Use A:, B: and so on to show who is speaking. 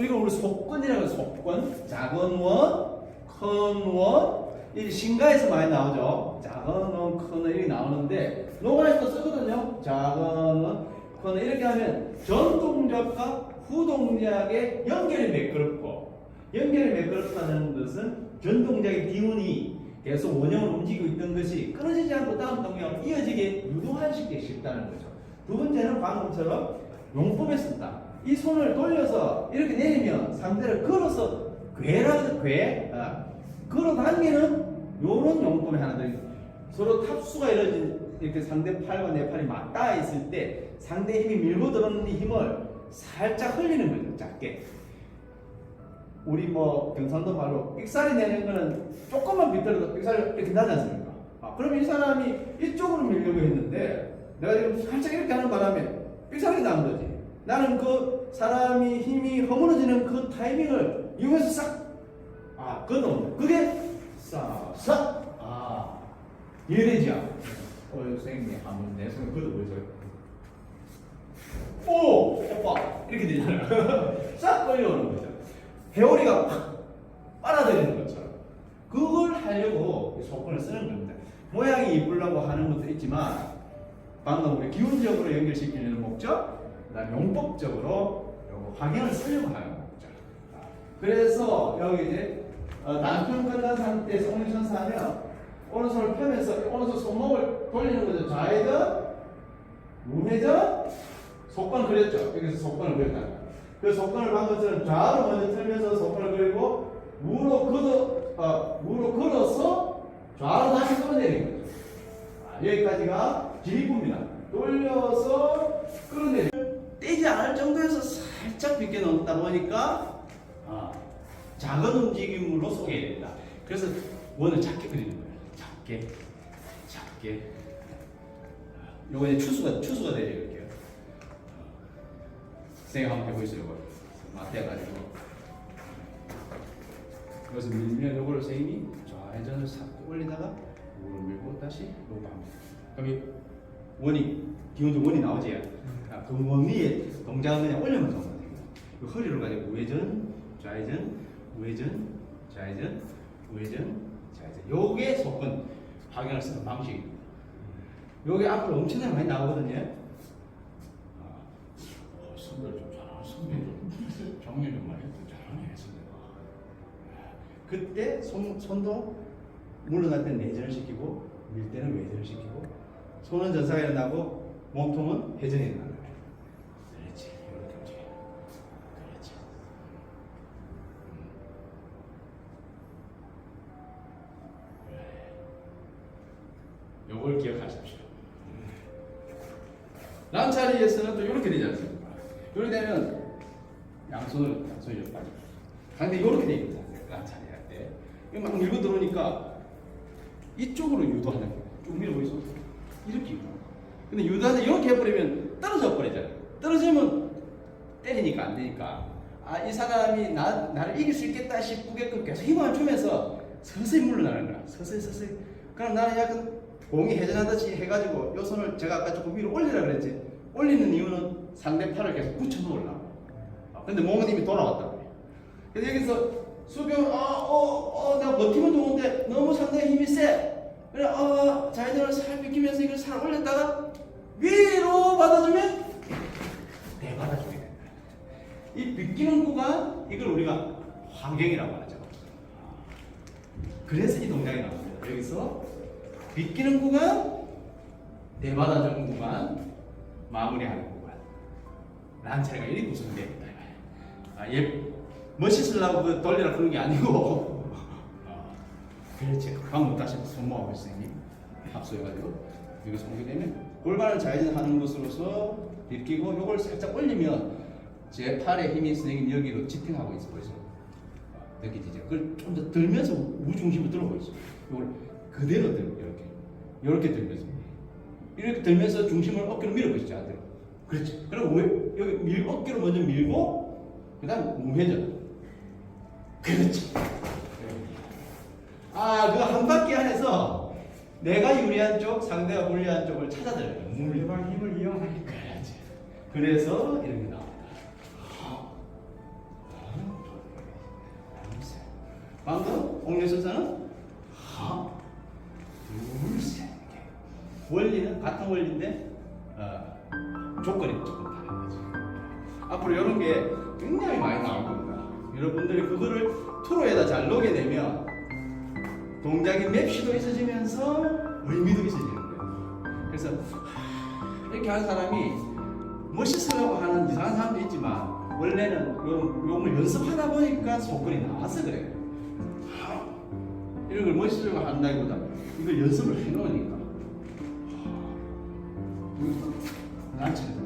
A: 이거 우리 속건이라고 해요, 속건. 작은 원, 큰 원. 이 신가에서 많이 나오죠. 작은 원, 큰 원 이렇게 나오는데 노가에서 쓰거든요. 작은 원, 큰 원 이렇게 하면 전 동작과 후 동작의 연결이 매끄럽고 연결이 매끄럽다는 것은 전 동작의 기운이 계속 원형을 움직이고 있던 것이 끊어지지 않고 다음 동작으로 이어지게 유도화시키기 쉽다는 거죠. 두 번째는 방금처럼 용법에 쓴다. 이 손을 돌려서 이렇게 내리면 상대를 걸어서 괴라 괴 아, 걸어 당기는 요런 용법이 하나 더 있어요. 서로 탑수가 이루어진 이렇게 상대 팔과 내 팔이 맞닿아 있을 때 상대 힘이 밀고 들어오는 이 힘을 살짝 흘리는 거죠. 작게. 우리 뭐 경상도 말로 삑사리 내는 거는 조금만 비틀어도 삑사리 이렇게 나지 않습니까? 아, 그럼 이 사람이 이쪽으로 밀려고 했는데 내가 지금 살짝 이렇게 하는 바람에 삑사리 나는 거지. 나는 그 사람이 힘이 허물어지는 그 타이밍을 이용해서 싹, 아, 걷어온다. 그게 싹, 싹, 아, 이해되죠? 어, 선생님이 한번 내 손을 걷어보세요. 오! 오빠! 이렇게 되잖아요. 싹 끌려오는 거죠. 회오리가 팍 빨아들이는 것처럼. 그걸 하려고 이 속건을 쓰는 겁니다. 모양이 이쁘려고 하는 것도 있지만, 방금 우리 기운적으로 연결시키는 목적, 그 다음에 용법적으로 요거 확인을 쓰려고 하는 목적. 그래서 여기 이제 어, 남편 끝난 오른손 하면 오른손을 펴면서 오른손 손목을 돌리는 거죠. 좌회전, 우회전, 속건을 그렸죠. 여기서 속건을 그렸다. 그 속건을 방금처럼 좌로 먼저 틀면서 속건을 그리고 우로 걷어, 어, 우로 걸어서 좌로 다시 끌어내리는 거죠. 아, 여기까지가 진입부입니다. 돌려서 끌어내리. 떼 지 않을 정도에서 살짝 비껴 넣다 보니까 아, 작은 움직임으로 소개해야 된다. 그래서 원을 작게 그리는 거예요. 작게, 작게. 아, 요거 이제 추수가 추수가 되죠 이렇게. 선생님 한번 해보세요. 이거 맞대가지고. 그래서 밀면 요거를 선생님이 좌회전을 싹 올리다가 요거를 밀고 다시 요거 합니다. 그럼 이 원이 기본적으로 원이 나오지. 아, 그 원 위에 동작은 그냥 올려만 잡으면 됩니다. 이 허리를 가지고 우회전, 좌회전, 우회전, 좌회전, 우회전, 좌회전. 요게 속건 확인을 쓰는 방식입니다. 요게 앞으로 엄청나게 많이 나오거든요. 아, 어, 선배 좀 잘하는 선배 좀 정리 좀 많이 했더 잘하네 선배가. 그때 손, 손도 물러날 때는 내전을 시키고 밀 때는 외전을 시키고 손은 전사가 일어나고 몸통은 회전이 일어나는 거예요. 그렇지 움직여. 그렇지. 음. 요걸 기억하십시오. 란차리에서는 또 이렇게 되지 않습니까? 이렇게 되면 양손을 양손이 빠져. 근데 이렇게 돼 있거든. 란차리 할 때. 막 밀고 들어오니까 이쪽으로 유도하는 거예요. 쭉 밀어 보이소. 근데 유도하다 이렇게 해버리면 떨어져 버리잖아요. 떨어지면 때리니까 안 되니까. 아, 이 사람이 나, 나를 이길 수 있겠다 싶게끔 계속 힘을 주면서 서서히 물러나는 거야. 서서히 서서히. 그럼 나는 약간 공이 회전하듯이 해가지고 요 손을 제가 아까 조금 위로 올리라 그랬지. 올리는 이유는 상대 팔을 계속 붙여 놓으려고. 아, 근데 이미 돌아왔다. 그래서 여기서 수경, 아, 어, 어, 내가 버티면 좋은데 너무 상대의 힘이 세. 그래, 어, 자이들을 살 비키면서 이걸 살 올렸다가 위로 받아주면 내 받아주게 된다. 이 비키는 구간, 이걸 우리가 환경이라고 하죠. 그래서 이 동작이 나옵니다. 여기서 비키는 구간, 내 받아주는 구간, 마무리하는 구간. 라는 차이가 이렇게 구성되어 있다. 아, 예, 멋있으려고 그 돌리라 그런 게 아니고 어, 그렇지. 방금 다시 손모하고 선생님 합수해가지고 여기 손괴되면 골반을 좌회전하는 것으로서 느끼고 이걸 살짝 올리면 제 팔에 힘이 선생님 여기로 지탱하고 있어 보이죠? 어, 느끼지죠? 그걸 좀 더 들면서 무중심으로 들어오고 있어. 이걸 그대로 들어 이렇게. 이렇게 들면서. 이렇게 들면서 중심을 어깨로 밀어보시죠 안 들어 그렇지. 그리고 왜- 여기 밀 어깨로 먼저 밀고 그 다음 무회전. 그렇지. 아, 그 한 바퀴 안에서 내가 유리한 쪽, 상대가 불리한 쪽을 찾아들어요. 물리.
B: 상대방 힘을 이용하니까
A: 그렇지. 그래서 이렇게 나옵니다. 방금 옥녀선사는 하, 둘, 셋 개. 원리는 같은 원리인데 어, 조건이 조금 다른 거죠. 앞으로 이런 게 굉장히 많이 나올 겁니다. 여러분들이 그거를 투로에다 잘 되면 동작의 맵시도 있어지면서 의미도 있어지는 거예요. 그래서 하, 이렇게 하는 사람이 멋있으려고 하는 이상한 사람도 있지만 원래는 요, 요걸 연습하다 보니까 소권이 나와서 그래요. 하, 이런 걸 멋있으려고 한다기보다 이걸 연습을 해놓으니까 난 잘.